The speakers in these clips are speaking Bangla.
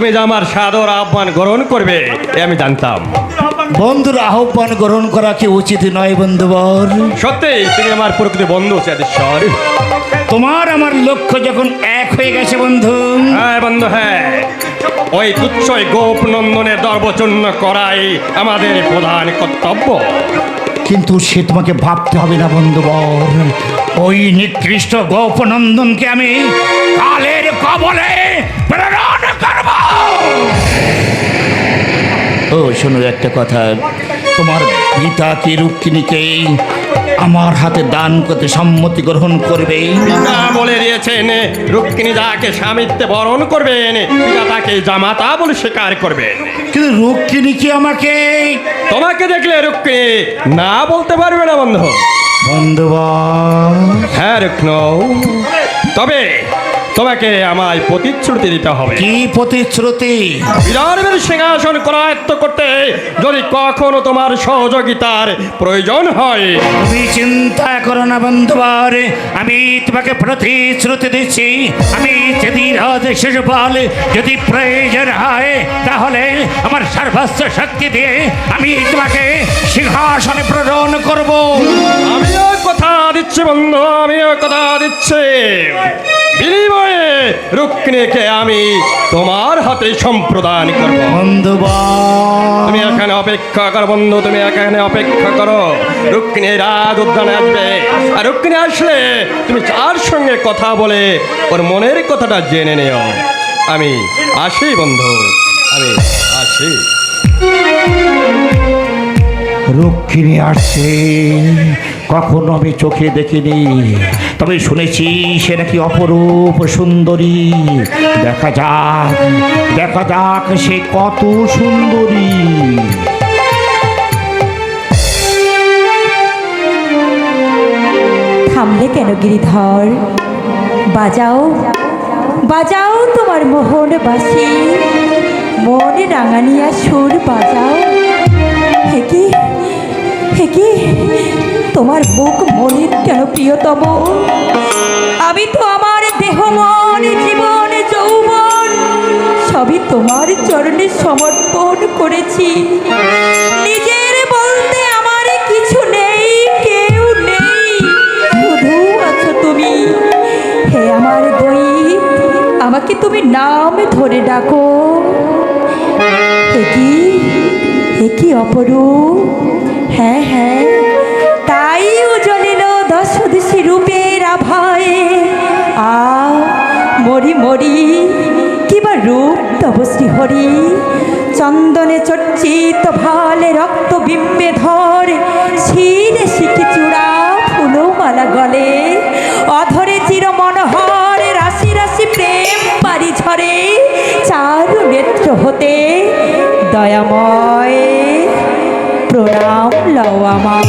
তুমি যে আমার সাদর আহ্বান গ্রহণ করবে এ আমি জানতাম। বন্ধুর আহ্বান গ্রহণ করা কি উচিত নয় বন্ধুবর? সত্যি তুমি আমার প্রকৃতি বন্ধু চাঁদেশ্বর তোমার আমার লক্ষ্য যখন এক হয়ে গেছে বন্ধু। হ্যাঁ বন্ধু হ্যাঁ। ওই তুচ্ছই গোপ নন্দনের দর্বচন্ন করাই আমাদের প্রধান কর্তব্য। কিন্তু সে তোমাকে ভাবতে হবে না বন্ধুবর। ওই নিকৃষ্ট গোপনন্দনকে আমি কালের কবলে করব ও শোনো একটা কথা। তোমার পিতা কি রুক্মিণীকে আমার হাতে দান করতে সম্মতি গ্রহণ করবে। পিতা বলে দিয়েছেন রুক্মিণী যাকে স্বামিত্বে বরণ করবেন পিতা তাকে জামাতা বলে স্বীকার করবেন। কিন্তু রুক্মিণী কি আমাকে তোমাকে দেখলে রুক্মিণী না বলতে পারবে না বন্ধু। বন্ধুবর হ্যাঁ রুক্ন তবে তোমাকে আমায় প্রতিশ্রুতি দিতে হবে। কি প্রতিশ্রুতি? বিদর্ভের সিংহাসন করায়ত্ত করতে যদি কখনো তোমার সহযোগিতার প্রয়োজন হয়। তুমি চিন্তা করো না বন্ধুবার আমি তোমাকে প্রতিশ্রুতি দিচ্ছি। আমি যদি রাজ শিশুপাল যদি প্রয়োজন হয় তাহলে আমার সর্বস্ব শক্তি দিয়ে আমি তোমাকে সিংহাসনে প্রেরণ করব। আমিও দিচ্ছি বন্ধু আমিও কথা দিচ্ছি। বিনিময়ে রুক্মিণীকে আমি তোমার হাতে সম্প্রদান করব। বন্ধুবার তুমি এখানে অপেক্ষা করো বন্ধু তুমি এখানে অপেক্ষা করো। রুক্মিণী রাত উদ্যানে আসবে। আর রুক্মিণী আসলে তুমি তার সঙ্গে কথা বলে ওর মনের কথাটা জেনে নিও। আমি আসি বন্ধু আমি আসি। রক্ষিণী আসছে। কখনো আমি চোখে দেখিনি। তবে শুনেছি সে নাকি অপরূপ সুন্দরী। দেখা যাক দেখা যাক সে কত সুন্দরী। থামলে কেন গিরিধর? বাজাও বাজাও তোমার মোহন বাসি মন রাঙানিয়া সুর বাজাও। হেকি হেকি তোমার বুক মলিন কেন প্রিয়তম? আমি তো আমার দেহ মন, জীবন, যৌবন সবই তোমার চরণে সমর্পণ করেছি। নিজের বলতে আমার কিছু নেই, কেউ নেই। শুধু আছো তুমি। হে আমার দই, আমাকে তুমি নাম ধরে ডাকো। হে কি? অপরূপ? হ্যাঁ হ্যাঁ। দিশি রূপের আভায়। আ, মরি মরি কিবা রূপ তব শ্রীহরি। চন্দনে চর্চিত ভালে রক্ত বিম্বে ধর, শিরে শিখি চূড়া ফুলো মালা গলে। অধরে চির মনোহর রাশি রাশি প্রেম বাড়ি ঝরে, চারু নেত্র হতে দয়াময়। প্রণাম লও আমার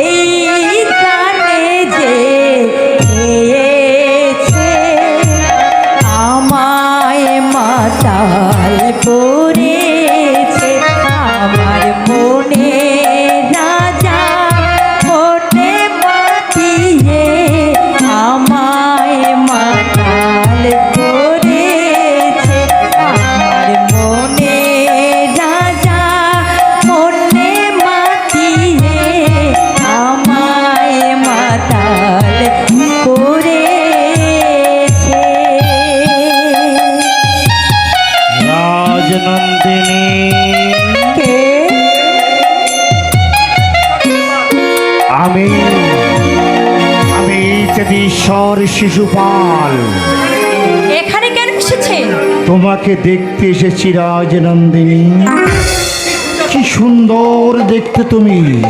সেই আমি ঈশ্বর শিশুপাল। এখানে কেন এসেছে? তোমাকে দেখতে এসেছি রাজনন্দিনী। কি কি সুন্দর দেখতে তুমি।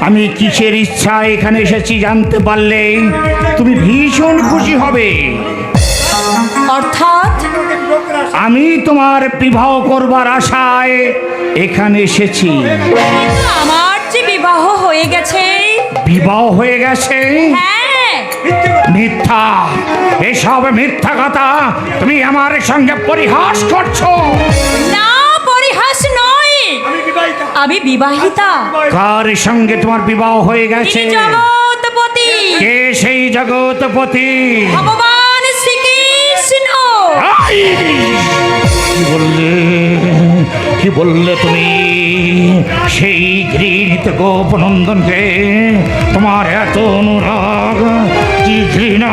আমি কিসের ইচ্ছা এখানে এসেছি জানতে পারলে তুমি ভীষণ খুশি হবে। অর্থাৎ? আমি তোমার বিবাহ করবার আশায় এখানে এসেছি। আমার যে বিবাহ হয়ে গেছে। বিবাহ হয়ে গেছে? হ্যাঁ। মিথ্যা। এসব মিথ্যা কথা তুমি আমার সঙ্গে পরিহাস করছ। না পরিহাস নয়। আমি বিবাহিতা। কার সঙ্গে তোমার বিবাহ হয়ে গেছে? জগৎপতি। কে সেই জগৎপতি? ভগবান শ্রীকৃষ্ণ। বললে? কি বললে তুমি? সেই ঘৃণিত গোপনন্দনকে তোমার এত অনুরাগ কি ঘৃণা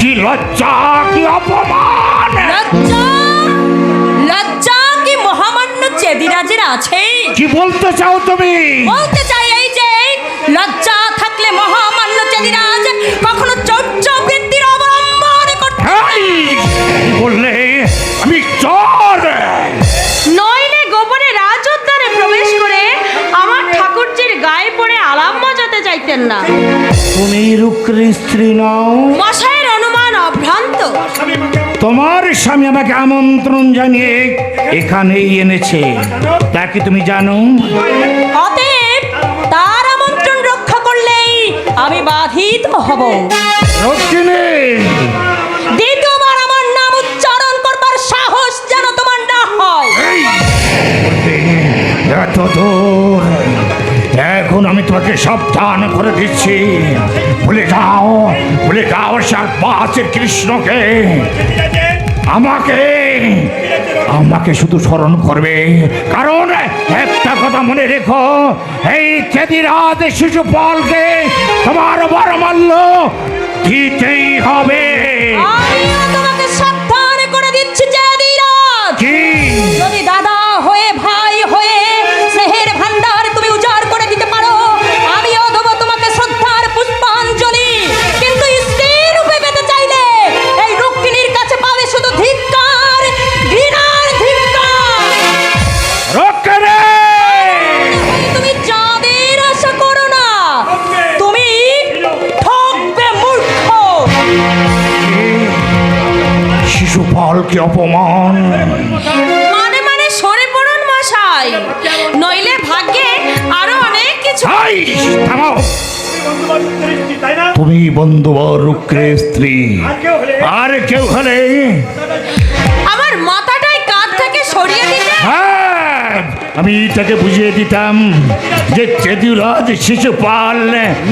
কি লজ্জা কি অপমান? লজ্জা? লজ্জা কি মহামান্য চেদিরাজের আছে? কি বলতে চাও তুমি? বলতে চাই এই যে লজ্জা থাকলে মহামান্য চেদিরাজ কখনো মজাতে না তুমি রুক্র স্ত্রী নও মশাইয়ের অনুমান অভ্রান্ত তোমার স্বামী আমাকে আমন্ত্রণ জানিয়ে এখানেই এনেছে তা কি তুমি জানো অতএব তার আমন্ত্রণ রক্ষা করলেই আমি বাধিত হব রক্ষিণী দ্বিতীয়বার আমার নাম উচ্চারণ করবার সাহস যেন তোমার না হয় এত দূর তোমাকে সাবধান করে দিচ্ছি। ভুলে যাও ভুলে যাও সার পাশের কৃষ্ণকে। আমাকে আমাকে শুধু স্মরণ করবে। কারণ একটা কথা মনে রেখো, এই চেদিরাজ শিশুপালকে তোমার বরমাল্য দিতেই হবে। শিশুপালকে অপমান? মানে মানে সরে পড়ুন মশাই। নইলে ভাগ্যে আরও অনেক কিছু থামাও। তুমি বন্ধুবর রুক্রে স্ত্রী। আর কেউ হলে আমার মাথাটাই কাঁধ থেকে সরিয়ে দিতে হ্যাঁ, আমি তাকে বুঝিয়ে দিতাম যে চেদুরাজ শিশুপাল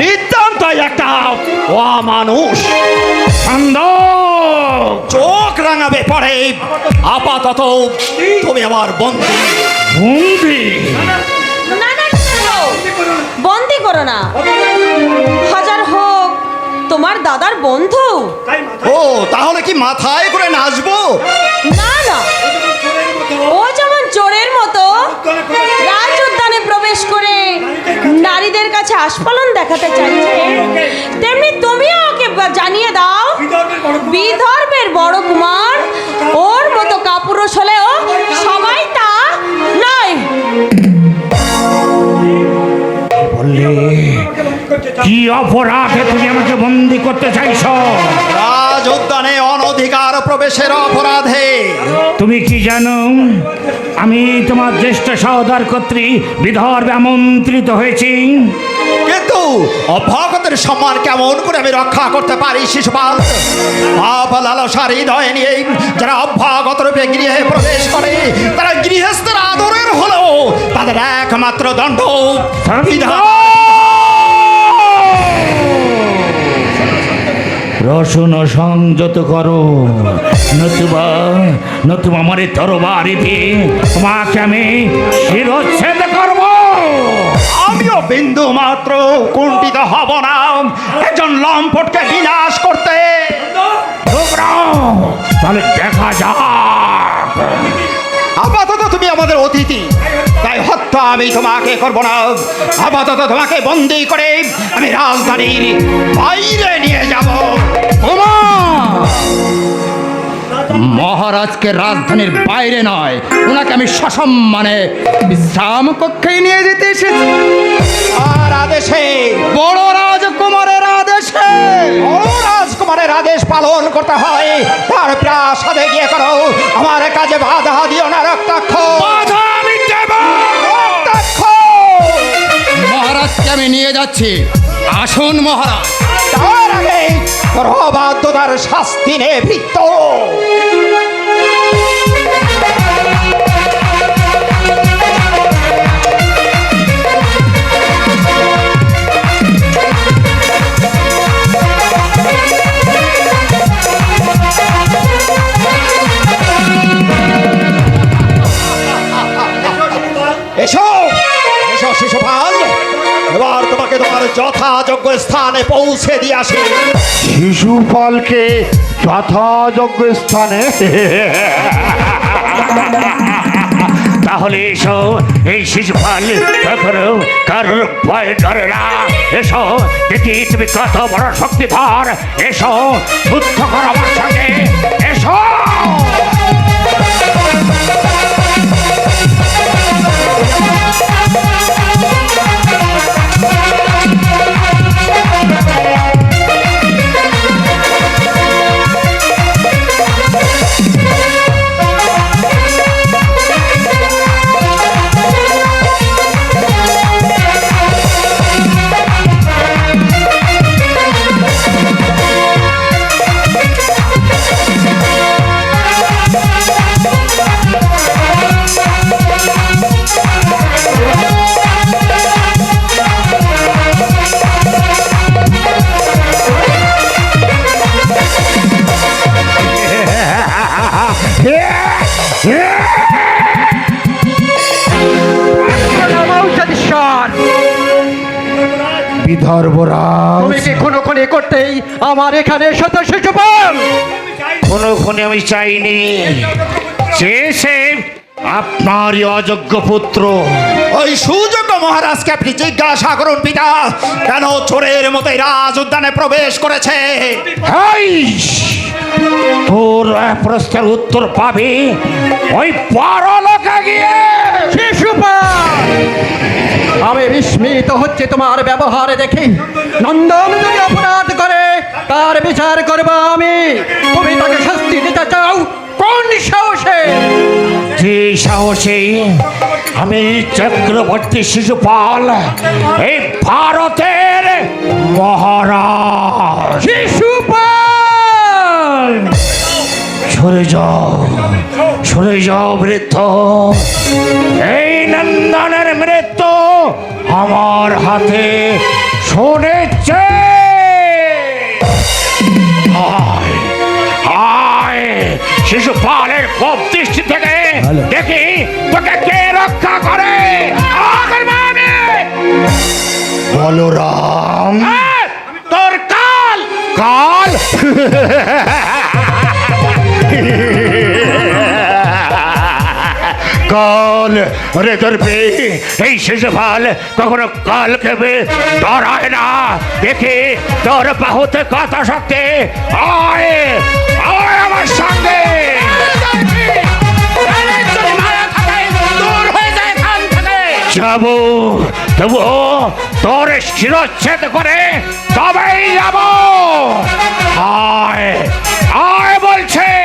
নিতান্ত একটা অমানুষ। রাঙাবে পরে। আপাতত তুমি আমার বন্ধু। বন্দি। না না না, বন্দি করো না। হাজার হোক তোমার দাদার বন্ধু। ও তাহলে কি মাথায় করে নাচবো? না না। ও যেমন চোরের মতো রাজ উদ্যানে প্রবেশ করে নারীদের কাছে আস্ফালন দেখাতে চাইছে তেমনি তুমিও ওকে জানিয়ে দাও বিদর্ভের বড় কুমার ওর মতো কাপুরুষ হলেও সবাই তা নয়। বললে কি অপরাধে তুমি আমাকে বন্দি করতে চাইছো? রাজ উদ্যানে অনধিকার প্রবেশের অপরাধে। তুমি কি জানো আমি তোমার জ্যেষ্ঠ সহদার কর্তৃ বিদর্ভে আমন্ত্রিত হয়েছি। কিন্তু অভ্যাগতের সম্মান কেমন করে আমি রক্ষা করতে পারি শিশুপাল? পাপ লালসার হৃদয় নিয়ে যারা অভ্যাগত রূপে গৃহে প্রবেশ করে তারা গৃহস্থের আদরের হলেও তাদের একমাত্র দণ্ড। রসুন সংযত করো। নতুবা নতুবা আমার এই তরবারি তোমাকে আমি শিরচ্ছেদ আমিও বিন্দু মাত্র, কুণ্ঠিত হব না। একজন লম্পটকে বিনাশ করতে। তাহলে দেখা যাক। আপাতত তুমি আমাদের অতিথি। তাই হত্যা আমি তোমাকে করব না। আপাতত তোমাকে বন্দি করে আমি রাজধানীর বাইরে নিয়ে যাব। ওমা! মহারাজকে রাজধানীর বাইরে নয়। ওনাকে আমি সসম্মানে বিশ্রাম কক্ষে নিয়ে যেতে এসেছি। আর আদেশে। বড় রাজকুমারের আদেশে। বড় রাজকুমারের আদেশ পালন করতে হয়। তার প্রাসাদে গিয়ে করো। আমার কাজে বাধা দিও না রক্তাক্ষ। বাধা আমি দেব। রক্তাক্ষ। মহারাজকে আমি নিয়ে যাচ্ছি। আসুন মহারাজ। তার আগে তোর অবাধ্যতার শাস্তি নে এসো এসো শিশুপাল। এবার তোমাকে তোমার যথাযোগ্য স্থানে পৌঁছে দিয়ে আসি। শিশুপালকে যথাযোগ্য স্থানে? তাহলে এসো এই শিশুপাল কখনো কারোর ভয় ধরে না। এসো দেখি তুমি কত বড় শক্তিধর। এসো শুদ্ধ করো আমার সঙ্গে। এসো! কোনো খুনে আমি চাইনি। সে আপনারই অযোগ্য পুত্র। ওই সুযোগ্য মহারাজকে আপনি জিজ্ঞাসা করুন পিতা। কেন চোরের মতো রাজ উদ্যানে প্রবেশ করেছে! তোর প্রশ্নের উত্তর পাবি। ওই পরলোকে গিয়ে। শিশুপাল আমি বিস্মিত হচ্ছে তোমার ব্যবহারে দেখি। নন্দন যদি অপরাধ করে তার বিচার করব আমি। তুমি তাকে শাস্তি দিতে চাও? কোন সাহসে? যে সাহসে আমি চক্রবর্তী শিশুপাল এই ভারতের মহারাজ। শিশুপাল সরে যাও সরে যাও বৃদ্ধ। এই নন্দনের মৃত্যু আমার হাতে শুনেছে। আয় আয় শিশুপালের কোপ দৃষ্টি থেকে দেখি তোকে কে রক্ষা করে! বলরাম। তোর কাল। কাল? কাল রে ধরবে এই শিশুপাল কখনো কাল খেবে? ডরায় না। দেখি তোর বাহুতে কত শক্তি। আয় আমার সঙ্গে। যাব তবু তোর শিরচ্ছেদ করে তবেই যাব। আয় আয় বলছে।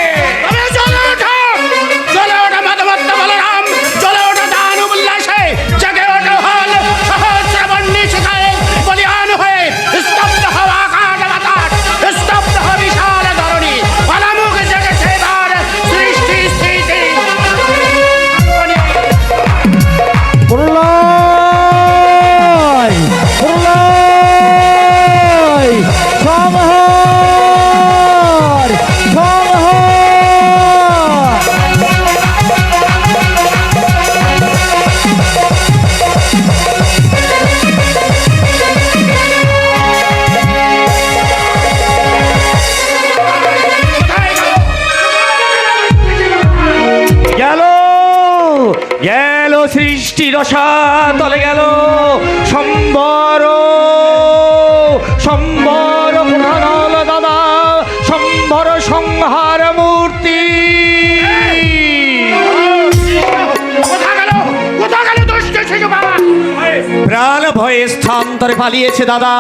প্রাণ ভয়ে স্থান্তরে পালিয়েছে দাদা।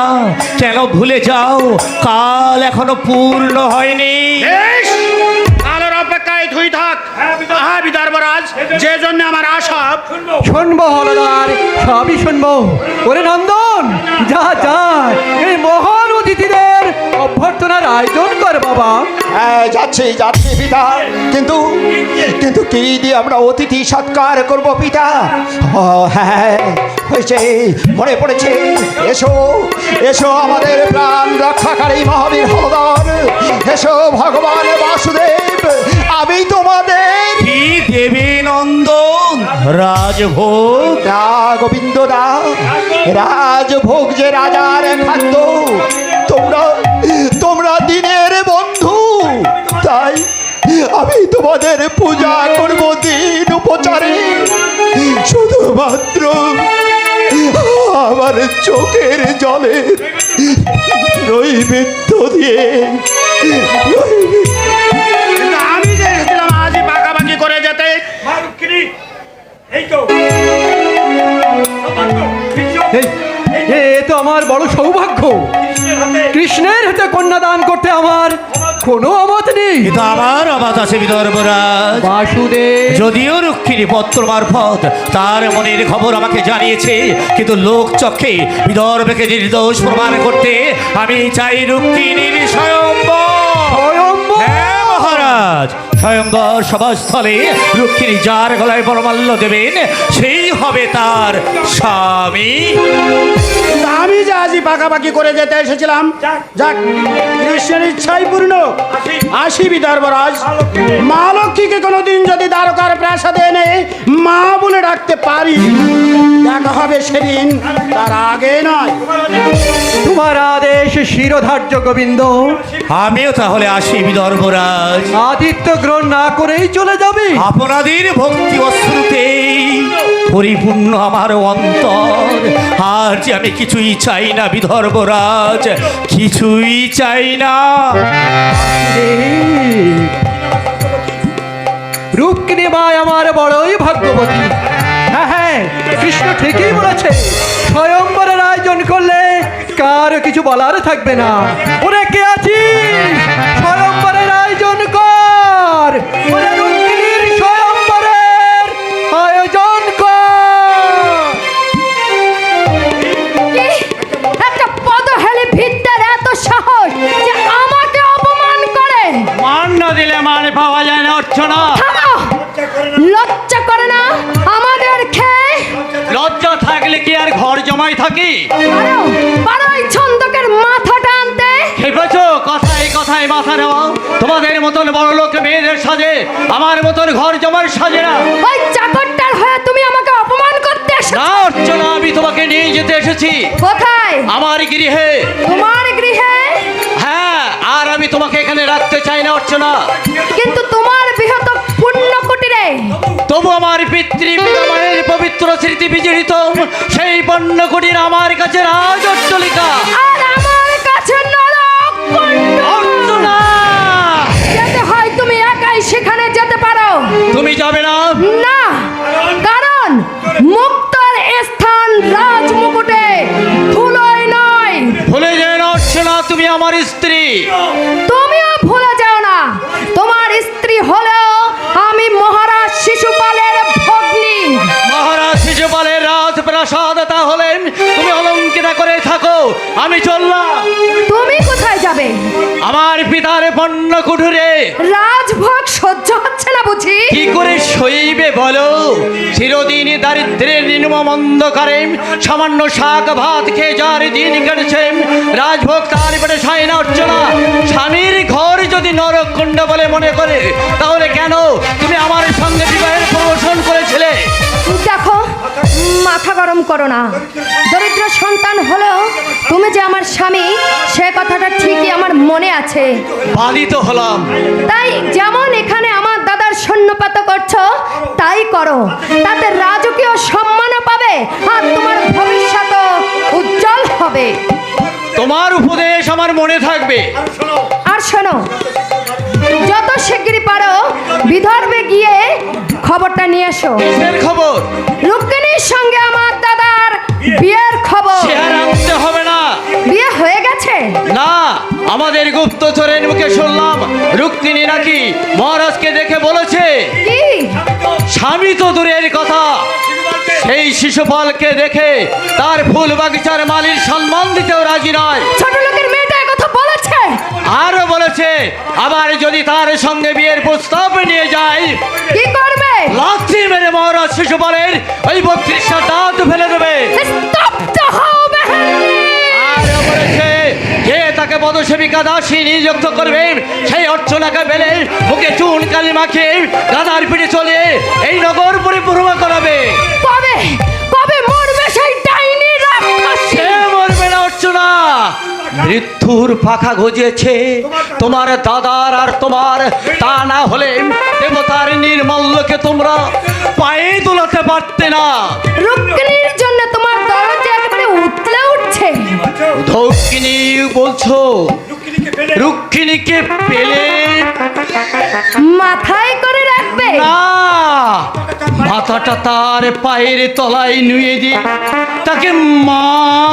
কেন ভুলে যাও? কাল এখনও পূর্ণ হয়নি। কালের অপেক্ষায় ধুই থাক। হ্যাঁ বিদর্ভরাজ যে জন্য আমার আশা শুনব হলদার সবই শুনব। ওরে নন্দন যা যা এই মহান অতিথিদের অভ্যর্থনার আয়োজন কর বাবা। হ্যাঁ যাচ্ছি যাচ্ছি পিতা। কিন্তু কিন্তু কি দিয়ে আমরা অতিথি সৎকার করব পিতা? ও হ্যাঁ হয়েছে মনে পড়েছে। এসো এসো আমাদের প্রাণ রক্ষাকারী মহাবীর হলদর এসো ভগবান বাসুদেব আমি তোমাদের দেবী নন্দন রাজভোগ। না গোবিন্দ দা রাজভোগ যে রাজার খাদ্য তোমরা তোমরা দিনের বন্ধু। তাই আমি তোমাদের পূজা করব দিন উপচারে। শুধুমাত্র আমার চোখের জলে নৈবেদ্য দিয়ে আমি যে এসেছিলাম আজই পাকাপাকি করে যেতে। এই এ তো আমার বড় সৌভাগ্য। কৃষ্ণের হাতে কন্যাদান করতে আমার কোনো অমত নেই। কিন্তু আমার অবাদ আছে বিদর্ভরাজ বাসুদেব। যদিও রক্ষিণী পত্র মারফত তার মনের খবর আমাকে জানিয়েছে কিন্তু লোক চক্ষে বিদর্ভকে নির্দোষ প্রমাণ করতে আমি চাই রক্ষিণীর স্বয়ম্বর। স্বয়ম্বর। হ্যাঁ মহারাজ। স্বয়ংবর সভাস্থলে রক্ষিণী যার গলায় বড়মাল্য দেবেন সেই হবে তার স্বামী। আমি যে আজই পাকাপাকি করে যেতে এসেছিলাম যাক। কৃষ্ণের ইচ্ছাই পূর্ণ আসি। বিদর্ভরাজ মা লক্ষ্মীকে কোনোদিন যদি দ্বারকার প্রাসাদে এনে মা বলে ডাকতে পারি দেখা হবে সেদিন তার আগে নয়। তোমার আদেশ শিরোধার্য গোবিন্দ। আমিও তাহলে আসি বিদর্ভরাজ আদিত্য গ্রহণ না করেই চলে যাবে। আপনাদের ভক্তি অশ্রুতে পরিপূর্ণ আমার অন্তর। আর যে আমি কিছুই চাই না বিদর্ভরাজ কিছুই চাই না। রুক্মিণী মায় আমার বড়ই ভাগ্যবতী। হ্যাঁ হ্যাঁ কৃষ্ণ ঠিকই বলেছে। স্বয়ম্বরের আয়োজন করলে কার কিছু বলার থাকবে না। ওরে কে আছিস? রুক্মিণীর স্বয়ম্বরের আয়োজন একটা পদহেলি ভিত্তের এত সাহস যে আমাকে অপমান করে। মান না দিলে মানে পাওয়া যায় না অর্চনা। লজ্জা করে না আমাদের খেয়ে। লজ্জা থাকলে কি আর ঘর জমাই থাকি? কথায় মাথা নেওয়া তোমাদের মতন বড় লোক মেয়েদের সাজে আমার মতন ঘর জমার সাজে না। ওই চাকরটার হয়ে তুমি আমাকে অপমান করতে এসেছ? না অর্চনা আমি তোমাকে নিয়ে যেতে এসেছি। কোথায়? আমার গৃহে। তোমার গৃহে? হ্যাঁ আর আমি তোমাকে এখানে রাখতে চাই না অর্চনা। কিন্তু তোমার বৃহৎ পূর্ণ কুটিরে তবু আমার পিতৃ পিতামহের পবিত্র স্মৃতি বিজড়িত সেই পণ্য কুটির আমার কাছে রাজ অট্টলিকা আর আমার কাছে কুণ্ড। অর্চনা! যেতে হয় তুমি একাই সেখানে যেতে পারো। তুমি যাবে না? না কারণ মুক্তার স্থান রাজমুকুটে ধুলোয় নয়। ভুলে যেন না অর্চনা তুমি আমার স্ত্রী। তুমিও ভুলে যাও না। তোমার স্ত্রী হলেও আমি মহারাজ শিশুপালের ভগ্নী। মহারাজ শিশুপালের রাজপ্রাসাদ তাহলে তুমি অলঙ্কিতা করে থাকো আমি চললাম। যাবে। আমার পিতার পণ্য কুঠুরে। রাজভোগ সহ্য হচ্ছে না বুঝি। কি করে সইবে বলো? চিরদিন দারিদ্রের নির্মম অন্ধকারে সামান্য শাক ভাত খেয়ে যার দিন কেটেছে রাজভোগ তার পেটে সাই না অর্চনা। স্বামীর ঘর যদি নরককুণ্ড বলে মনে করে তাহলে কেন তুমি আমার সঙ্গে বিবাহের প্রমোশন করেছিলে? দেখো মাথা গরম করো না। দরিদ্র সন্তান হলেও তুমি যে আমার স্বামী সে কথাটা ঠিকই আমার মনে আছে। হলাম। তাই যেমন এখানে আমার দাদার সৈন্যপাত করছ তাই করো। তাতে রাজকীয় সম্মানও পাবে আর তোমার ভবিষ্যৎ উজ্জ্বল হবে। তোমার উপদেশ আমার মনে থাকবে। আর শোনো শিগগিরই পারো। বিদর্ভে গিয়ে খবরটা নিয়ে এসো। খবর? রুক্মিণীর সঙ্গে আমার দাদার বিয়ের খবর। আনতে হবে না। বিয়ে হয়ে গেছে? না আমাদের গুপ্তচরের মুখে শুনলাম রুক্মিণী নাকি মহারাজকে দেখে বলেছে কি? স্বামী তো দূরের কথা। সেই শিশুপালকে দেখে তার ফুল বাগিচার মালির সম্মান দিতেও রাজি নয়। ছোট লোকের আরও বলেছে আবার যদি তার সঙ্গে বিয়ের প্রস্তাব নিয়ে যায় কি করবে? লাথি মেরে মহারাজ শিশুপালের ওই বত্রিশটা দাঁত ফেলে দেবে। বলেছে যে তাকে পদসেবিকা দাসী নিযুক্ত করবে সেই অর্চনাকে বেলে মুখে চুন কালি মাখিয়ে গাদার পিঠে চলে এই নগর পরিপূর্ণ করাবে। কবে? কবে মরবে সেই ডাইনি রাক্ষস? সে মরবে না অর্চনা। মৃত্যুর পাখা গজিয়েছে। তোমার দাদার আর তোমার তা না হলে দেবতার নির্মল্যকে তোমরা পায়ে তোলাতে পারতে না। রুক্মিণীর জন্য তোমার দরজা একেবারে উতলে উঠছে। ধৌকিনী বলছো রুক্মিণীকে পেলে? মাথায় করে না! মাথাটা তার পায়ের তলায় নুয়ে দি তাকে মা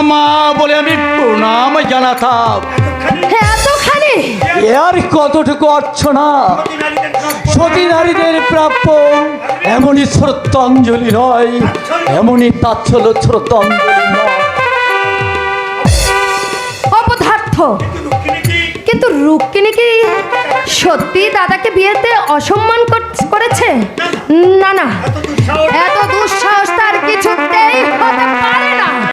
মা বলে আমি প্রণাম জানাতাম। এতখানি? আর কতটুকু অর্চনা? সতী নারীদের প্রাপ্য এমনই শ্রদ্ধাঞ্জলি নয় এমনই তাচ্ছল্য শ্রদ্ধাঞ্জলি নয় অপদার্থ! কিন্তু রুক্মিণী কি সত্যি দাদাকে বিয়েতে অসম্মান কর- করেছে? না না। এত দুঃসাহস তার কিছুতেই হতে পারে না।